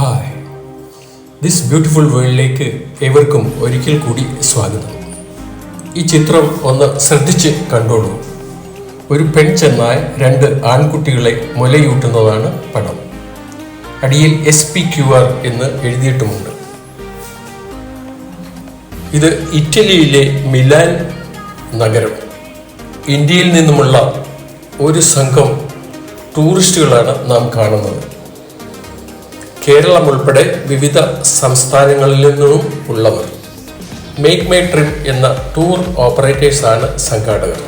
Hi this beautiful വേൾഡിലേക്ക് ഏവർക്കും ഒരിക്കൽ കൂടി സ്വാഗതം. ഈ ചിത്രം ഒന്ന് ശ്രദ്ധിച്ച് കണ്ടോളൂ. ഒരു പെൺ ചെന്നായ രണ്ട് ആൺകുട്ടികളെ മുലയൂട്ടുന്നതാണ് പടം. അടിയിൽ എസ് പി ക്യു ആർ എന്ന് എഴുതിയിട്ടുമുണ്ട്. ഇത് ഇറ്റലിയിലെ മിലാൻ നഗരം. ഇന്ത്യയിൽ നിന്നുമുള്ള ഒരു സംഘം ടൂറിസ്റ്റുകളാണ് നാം കാണുന്നത്. കേരളം ഉൾപ്പെടെ വിവിധ സംസ്ഥാനങ്ങളിൽ നിന്നും ഉള്ളവർ. മേക്ക് മൈ ട്രിപ്പ് എന്ന ടൂർ ഓപ്പറേറ്റേഴ്സാണ് സംഘാടകർ.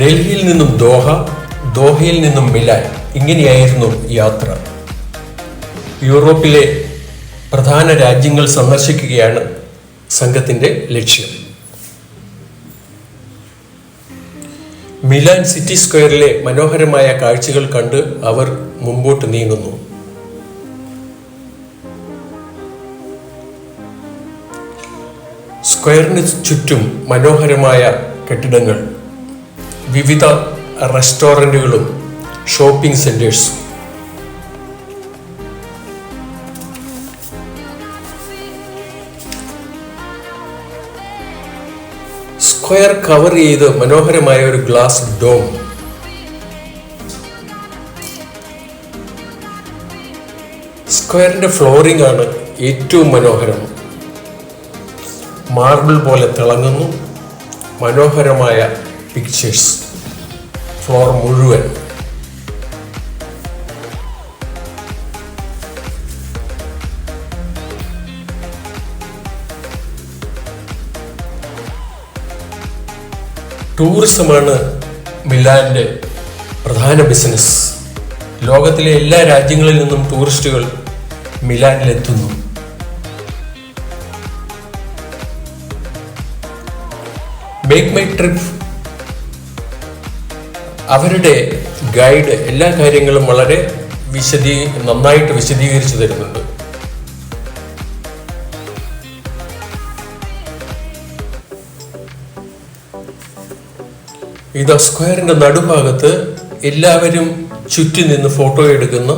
ഡൽഹിയിൽ നിന്നും ദോഹ ദോഹയിൽ നിന്നും മിലാൻ ഇങ്ങനെയായിരുന്നു യാത്ര. യൂറോപ്പിലെ പ്രധാന രാജ്യങ്ങൾ സന്ദർശിക്കുകയാണ് സംഘത്തിന്റെ ലക്ഷ്യം. മിലാൻ സിറ്റി സ്ക്വയറിലെ മനോഹരമായ കാഴ്ചകൾ കണ്ട് അവർ മുമ്പോട്ട് നീങ്ങുന്നു. സ്ക്വയറിന് ചുറ്റും മനോഹരമായ കെട്ടിടങ്ങൾ. വിവിധ റെസ്റ്റോറന്റുകളും ഷോപ്പിംഗ് സെന്റേഴ്സും സ്ക്വയർ കവർ ചെയ്ത് മനോഹരമായ ഒരു ഗ്ലാസ് ഡോം. സ്ക്വയറിന്റെ ഫ്ലോറിംഗ് ആണ് ഏറ്റവും മനോഹരം. മാർബിൾ പോലെ തിളങ്ങുന്നു. മനോഹരമായ പിക്ചേഴ്സ് ഫ്ലോർ മുഴുവൻ. ടൂറിസമാണ് മിലാന്റെ പ്രധാന ബിസിനസ് ലോകത്തിലെ എല്ലാ രാജ്യങ്ങളിൽ നിന്നും ടൂറിസ്റ്റുകൾ മിലാനിലെത്തുന്നു. മേക്ക് മൈ ട്രിപ്പ് അവരുടെ ഗൈഡ് എല്ലാ കാര്യങ്ങളും വളരെ വിശദീ നന്നായിട്ട് വിശദീകരിച്ചു തരുന്നുണ്ട്. ഇത് സ്ക്വയറിന്റെ നടുഭാഗത്ത് എല്ലാവരും ചുറ്റി നിന്ന് ഫോട്ടോ എടുക്കുന്ന.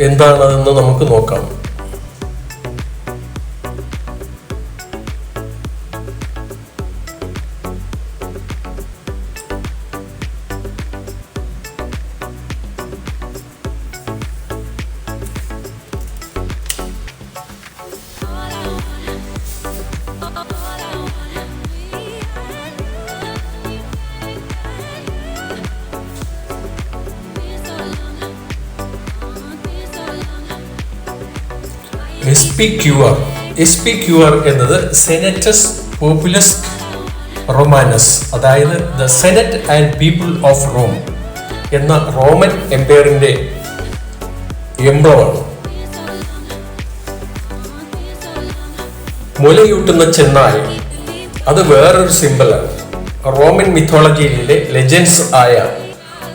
എന്താണെന്ന് നമുക്ക് നോക്കാം. P Q R S P Q R എന്നത് സെനറ്റസ് പോപ്പുലസ് റൊമാനസ് അതായത് the senate and people of Rome എന്ന റോമൻ എംപയറിന്റെ എംബ്ലമാണ് മുലയൂട്ടുന്ന ചെന്നായി അത് വേറൊരു സിമ്പിളാണ് റോമൻ മിഥോളജിയിലെ ലെജൻസ് ആയ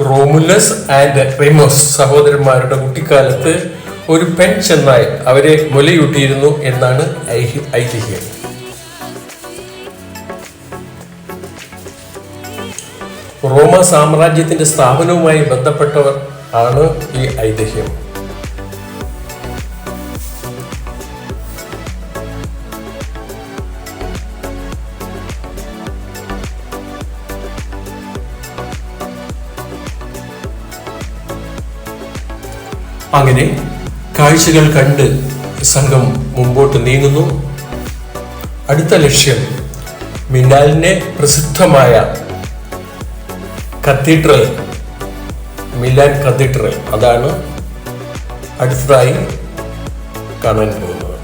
റോമുലസ് ആൻഡ് റിമോസ് സഹോദരന്മാരുടെ കുട്ടിക്കാലത്ത് ഒരു പെൺ ചെന്നായി അവരെ മുലയൂട്ടിയിരുന്നു എന്നാണ് ഐതിഹ്യം. റോമ സാമ്രാജ്യത്തിന്റെ സ്ഥാപനവുമായി ബന്ധപ്പെട്ടവർ ആണ് ഈ ഐതിഹ്യം. അങ്ങനെ കാഴ്ചകൾ കണ്ട് സംഘം മുമ്പോട്ട് നീങ്ങുന്നു. അടുത്ത ലക്ഷ്യം മിനാലിനെ പ്രസിദ്ധമായ കത്തീഡ്രൽ മിലാൻ കത്തീഡ്രൽ. അതാണ് അടുത്തതായി കാണാൻ പോകുന്നത്.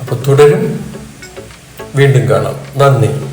അപ്പൊ തുടരും. വീണ്ടും കാണാം. നന്ദി.